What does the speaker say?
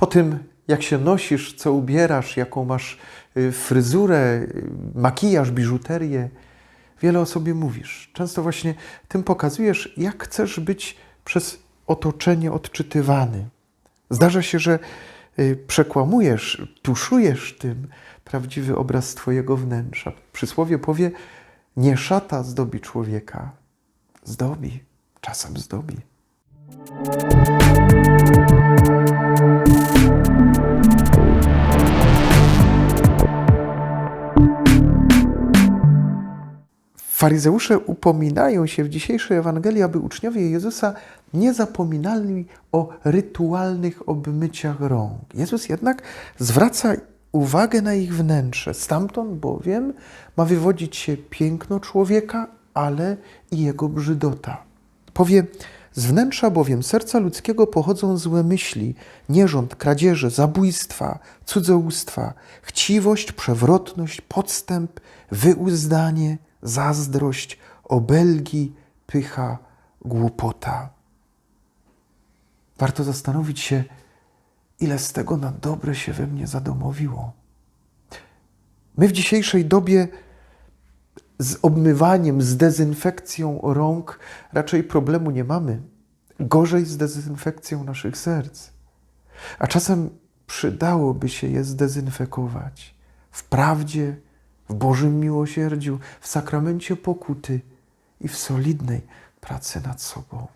Po tym, jak się nosisz, co ubierasz, jaką masz y, fryzurę, y, makijaż, biżuterię, wiele o sobie mówisz. Często właśnie tym pokazujesz, jak chcesz być przez otoczenie odczytywany. Zdarza się, że y, przekłamujesz, tuszujesz tym prawdziwy obraz Twojego wnętrza. Przysłowie powie, nie szata zdobi człowieka, zdobi, czasem zdobi. Faryzeusze upominają się w dzisiejszej Ewangelii, aby uczniowie Jezusa nie zapominali o rytualnych obmyciach rąk. Jezus jednak zwraca uwagę na ich wnętrze. Stamtąd bowiem ma wywodzić się piękno człowieka, ale i jego brzydota. Powie, z wnętrza bowiem serca ludzkiego pochodzą złe myśli, nierząd, kradzieże, zabójstwa, cudzołóstwa, chciwość, przewrotność, podstęp, wyuzdanie, zazdrość, obelgi, pycha, głupota. Warto zastanowić się, ile z tego na dobre się we mnie zadomowiło. My w dzisiejszej dobie z obmywaniem, z dezynfekcją rąk raczej problemu nie mamy. Gorzej z dezynfekcją naszych serc. A czasem przydałoby się je zdezynfekować w prawdzie, w Bożym miłosierdziu, w sakramencie pokuty i w solidnej pracy nad sobą.